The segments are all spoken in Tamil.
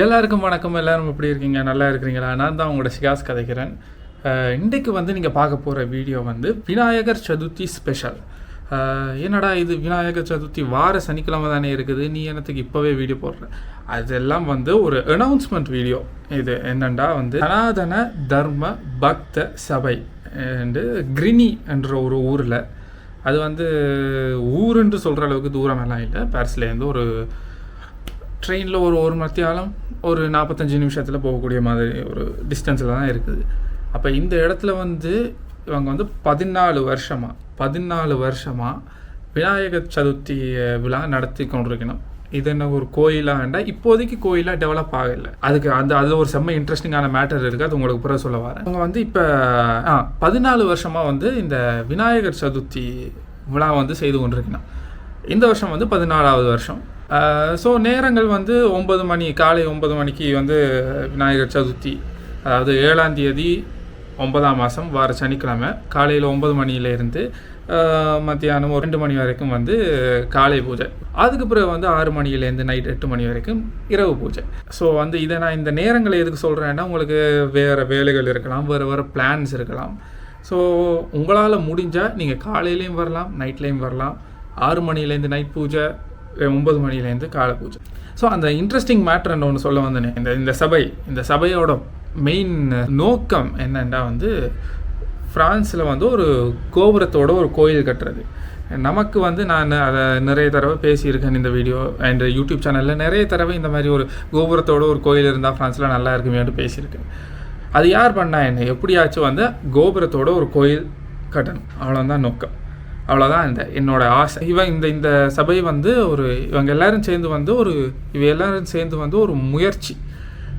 எல்லாருக்கும் வணக்கம். எல்லாரும் எப்படி இருக்கீங்க? நல்லா இருக்கிறீங்களா? நான் தான் உங்களோட சிகாஸ் கதைக்கிறேன். இன்றைக்கு வந்து நீங்கள் பார்க்க போகிற வீடியோ வந்து விநாயகர் சதுர்த்தி ஸ்பெஷல் என்னடா இது? விநாயகர் சதுர்த்தி வார சனிக்கிழமை தானே இருக்குது. நீ என்னத்துக்கு இப்போவே வீடியோ போடுற? அதெல்லாம் வந்து ஒரு அனௌன்ஸ்மெண்ட் வீடியோ. இது என்னண்டா வந்து சனாதன தர்ம பக்த சபை அண்டு கிரினி என்ற ஒரு ஊரில். அது வந்து ஊருன்று சொல்கிற அளவுக்கு தூரமெல்லாம் இல்லை. பாரிஸ்லேருந்து ஒரு ட்ரெயினில் ஒரு ஒரு மத்தியாலம் ஒரு நாற்பத்தஞ்சு நிமிஷத்தில் போகக்கூடிய மாதிரி ஒரு டிஸ்டன்ஸில் தான் இருக்குது. அப்போ இந்த இடத்துல வந்து இவங்க வந்து பதினாலு வருஷமாக பதினாலு வருஷமாக விநாயகர் சதுர்த்தி விழா நடத்தி கொண்டிருக்கணும். இது என்ன ஒரு கோயிலாண்டா இப்போதைக்கு கோயிலாக டெவலப் ஆகலை. அதுக்கு அந்த அது ஒரு செம்ம இன்ட்ரெஸ்டிங்கான மேட்டர் இருக்குது அது உங்களுக்கு புற சொல்ல வரேன். அவங்க வந்து இப்போ ஆ பதினாலு வருஷமாக வந்து இந்த விநாயகர் சதுர்த்தி விழா வந்து செய்து கொண்டிருக்கணும். இந்த வருஷம் வந்து பதினாலாவது வருஷம். ஸோ நேரங்கள் வந்து ஒன்பது மணி காலை ஒன்பது மணிக்கு வந்து விநாயகர் சதுர்த்தி. அதாவது ஏழாம் தேதி ஒன்பதாம் மாதம் வார சனிக்கிழமை. காலையில் ஒன்பது மணியிலேருந்து மத்தியானம் ஒரு ரெண்டு மணி வரைக்கும் வந்து காலை பூஜை. அதுக்கு பிறகு வந்து ஆறு மணியிலேருந்து நைட் எட்டு மணி வரைக்கும் இரவு பூஜை. ஸோ வந்து இதை நான் இந்த நேரங்களை எதுக்கு சொல்கிறேன்னா உங்களுக்கு வேறு வேலைகள் இருக்கலாம் வேறு வேறு பிளான்ஸ் இருக்கலாம். ஸோ உங்களால் முடிஞ்சால் நீங்கள் காலையிலையும் வரலாம் நைட்லேயும் வரலாம். ஆறு மணிலேருந்து நைட் பூஜை அஹ் ஒன்பது மணிலேருந்து காலை பூஜை. ஸோ அந்த இன்ட்ரெஸ்டிங் மேட்ரு என்ன ஒன்று சொல்ல வந்தேனே இந்த இந்த சபை இந்த சபையோட மெயின் நோக்கம் என்னென்னா வந்து ஃப்ரான்ஸில் வந்து ஒரு கோபுரத்தோட ஒரு கோயில் கட்டுறது. நமக்கு வந்து நான் அதை நிறைய தடவை பேசியிருக்கேன் இந்த வீடியோ அண்ட் யூடியூப் சேனலில் நிறைய தடவை இந்த மாதிரி ஒரு கோபுரத்தோட ஒரு கோயில் இருந்தால் ஃப்ரான்ஸில் நல்லா இருக்குமேட்டு பேசியிருக்கேன். அது யார் பண்ணா என்ன? எப்படியாச்சும் வந்து கோபுரத்தோட ஒரு கோயில் கட்டணும். அவ்வளோதான் நோக்கம். அவ்வளோதான் இந்த என்னோட ஆசை. இவன் இந்த இந்த சபை வந்து ஒரு இவங்க எல்லாரும் சேர்ந்து வந்து ஒரு இவ எல்லாரும் சேர்ந்து வந்து ஒரு முயற்சி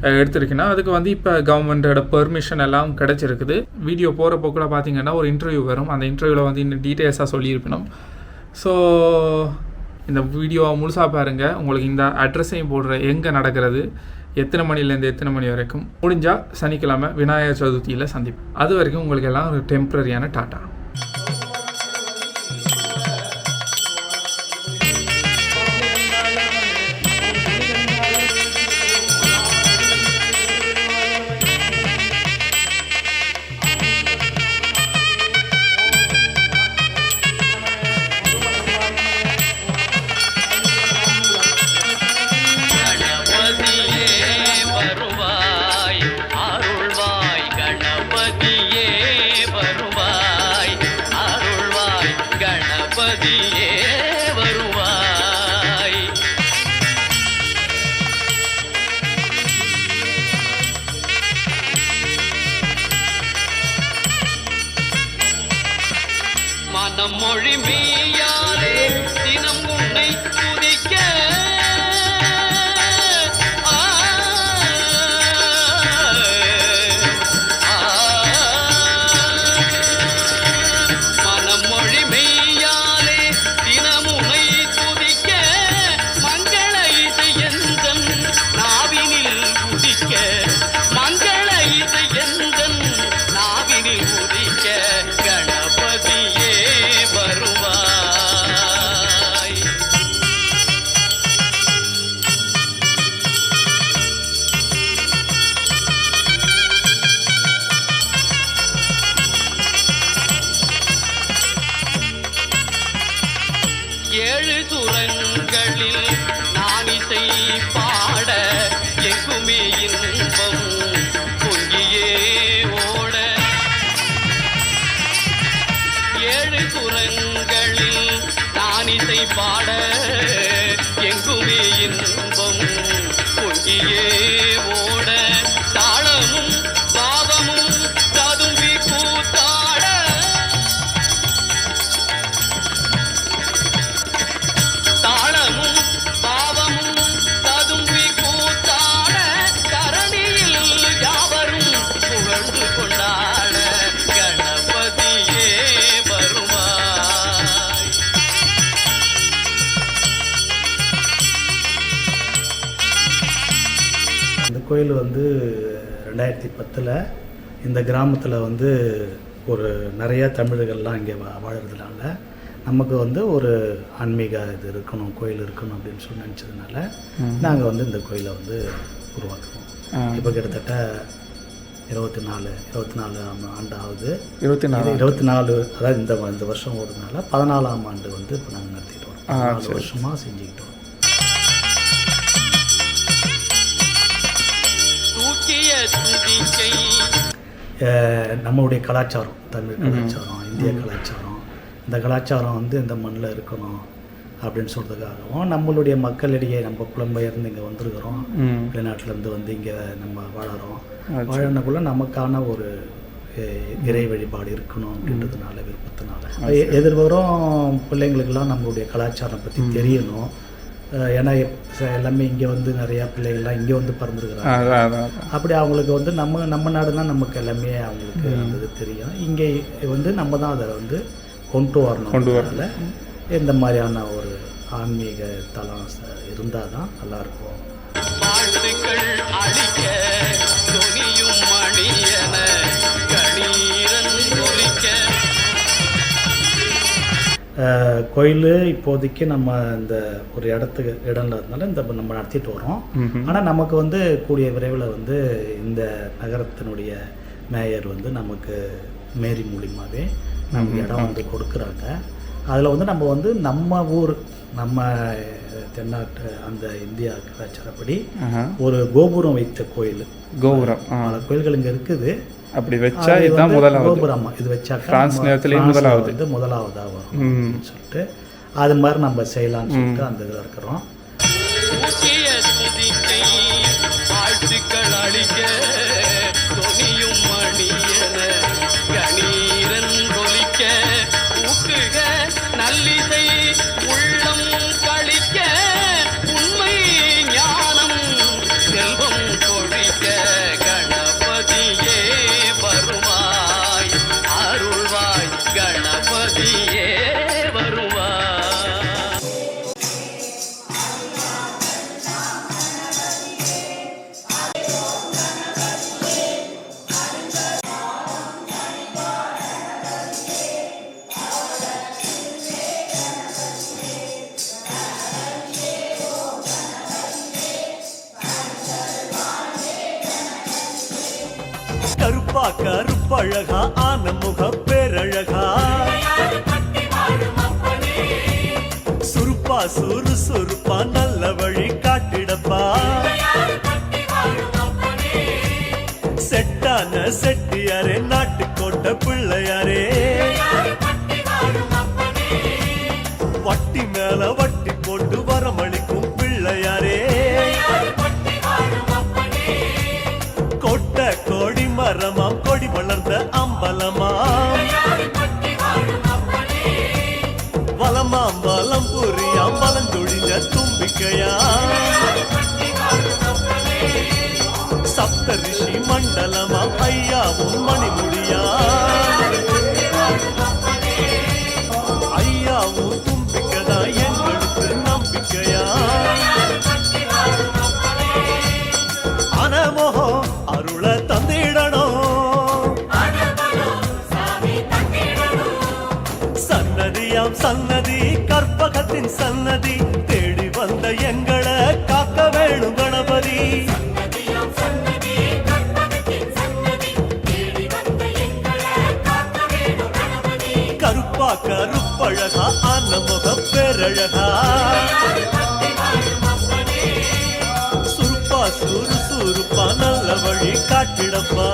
அஹ், எடுத்திருக்குன்னா அதுக்கு வந்து இப்போ கவர்மெண்ட்டோட பெர்மிஷன் எல்லாம் கிடச்சிருக்குது. வீடியோ போகிறப்போ கூட பார்த்தீங்கன்னா ஒரு இன்டர்வியூ வரும். அந்த இன்டர்வியூவில் வந்து இன்னும் டீட்டெயில்ஸாக சொல்லியிருக்கணும். ஸோ இந்த வீடியோ முழுசாக பாருங்கள் உங்களுக்கு இந்த அட்ரஸையும் போடுற எங்கே நடக்கிறது எத்தனை மணிலேருந்து எத்தனை மணி வரைக்கும். முடிஞ்சால் சனிக்கிழமை விநாயகர் சதுர்த்தியில் சந்திப்போம். அது வரைக்கும் உங்களுக்கு எல்லாம் ஒரு டெம்ப்ரரியான டாட்டா. கணபதியே கோயில் வந்து ரெண்டாயிரத்தி பத்தில் இந்த கிராமத்தில் வந்து ஒரு நிறைய தமிழர்கள்லாம் இங்கே வா வாழறதுனால நமக்கு வந்து ஒரு ஆன்மீக இது இருக்கணும் கோயில் இருக்கணும் அப்படின்னு சொல்லி நினச்சதுனால நாங்கள் வந்து இந்த கோயிலை வந்து உருவாக்குவோம். இப்போ கிட்டத்தட்ட இருபத்தி நாலு இருபத்தி நாலு ஆண்டு. ஆகுது இருபத்தி நாலு இருபத்தி நாலு அதாவது இந்த இந்த வருஷம் ஓடுறதுனால பதினாலாம் ஆண்டு வந்து இப்போ நாங்கள் நடத்திட்டு வரோம். வருஷமாக செஞ்சுக்கிட்டு நம்மளுடைய கலாச்சாரம் தமிழ் கலாச்சாரம் இந்திய கலாச்சாரம் இந்த கலாச்சாரம் வந்து இந்த மண்ணில் இருக்கணும் அப்படின்னு சொல்கிறதுக்காகவும் நம்மளுடைய மக்களிடையே நம்ம புலம்பெயர்ந்து இங்கே வந்திருக்கிறோம். வெளிநாட்டிலேருந்து வந்து இங்கே நம்ம வாழறோம். வாழனக்குள்ள நமக்கான ஒரு இறை வழிபாடு இருக்கணும் அப்படின்றதுனால விருப்பத்தினால. எ- எதிர்வரும் பிள்ளைங்களுக்கெல்லாம் நம்மளுடைய கலாச்சாரம் பற்றி தெரியணும். ஏன்னா எல்லாமே இங்கே வந்து நிறையா பிள்ளைகள்லாம் இங்கே வந்து பிறந்திருக்கிறாங்க. அப்படி அவங்களுக்கு வந்து நம்ம நம்ம நாடுனா நமக்கு எல்லாமே அவங்களுக்கு இது தெரியும். இங்கே வந்து நம்ம தான் அதை வந்து கொண்டு வரணும். கொண்டு அதனால இந்த மாதிரியான ஒரு ஆன்மீக தலம் இருந்தால் தான் நல்லாயிருக்கும். வாழ்த்துக்கள் அளிக்க கோயில் இப்போதைக்கு நம்ம இந்த ஒரு இடத்துக்கு இடம் இல்லாதனால இந்த நம்ம நடத்திட்டு வரோம். ஆனால் நமக்கு வந்து கூடிய விரைவில் வந்து இந்த நகரத்தினுடைய மேயர் வந்து நமக்கு மேரி மூலியமாகவே நமக்கு இடம் வந்து கொடுக்குறாங்க. அதில் வந்து நம்ம வந்து நம்ம ஊர் நம்ம தென்னாட்டு அந்த இந்தியா கலாச்சாரப்படி. ஒரு கோபுரம் வைத்த கோயில். கோபுரம் கோயில்கள் இங்கே இருக்குது. அப்படி வச்சா இதுதான் முதலாவது. கோபுரம். இது வச்சாக்கா பிரான்ஸ் நம்ம நேரத்திலேயே பிரான்ஸ்ல முதலாவது. வந்து முதலாவதாக வரும் சொல்லிட்டு அது மாதிரி நம்ம செய்யலாம்னு சொல்லிட்டு அந்த இதில் இருக்கிறோம். வாழ்த்துக்கள் அளிக்க. கருப்பா கருப்பழகா ஆன முக பேரழகா. சுருப்பா சுறு சுருப்பா நல்ல வழி காட்டிடப்பா. செட்டான செட்டியாரே நாட்டுக்கோட்டை பிள்ளையாரே. வலமாம் வலம் புரியாம் வலஞ்சொழிஞ்ச தும்பிக்கையா? சப்த ரிஷி மண்டலமாம் ஐயாவும் மணிமுடியா? வந்த எங்களை காக்க வேணும் கணபதி. கருப்பா கருப்பழகா அன்னமுக பேரழகா. சுருப்பா சுறுசுறுப்பா நல்ல வழி காட்டிடப்பா.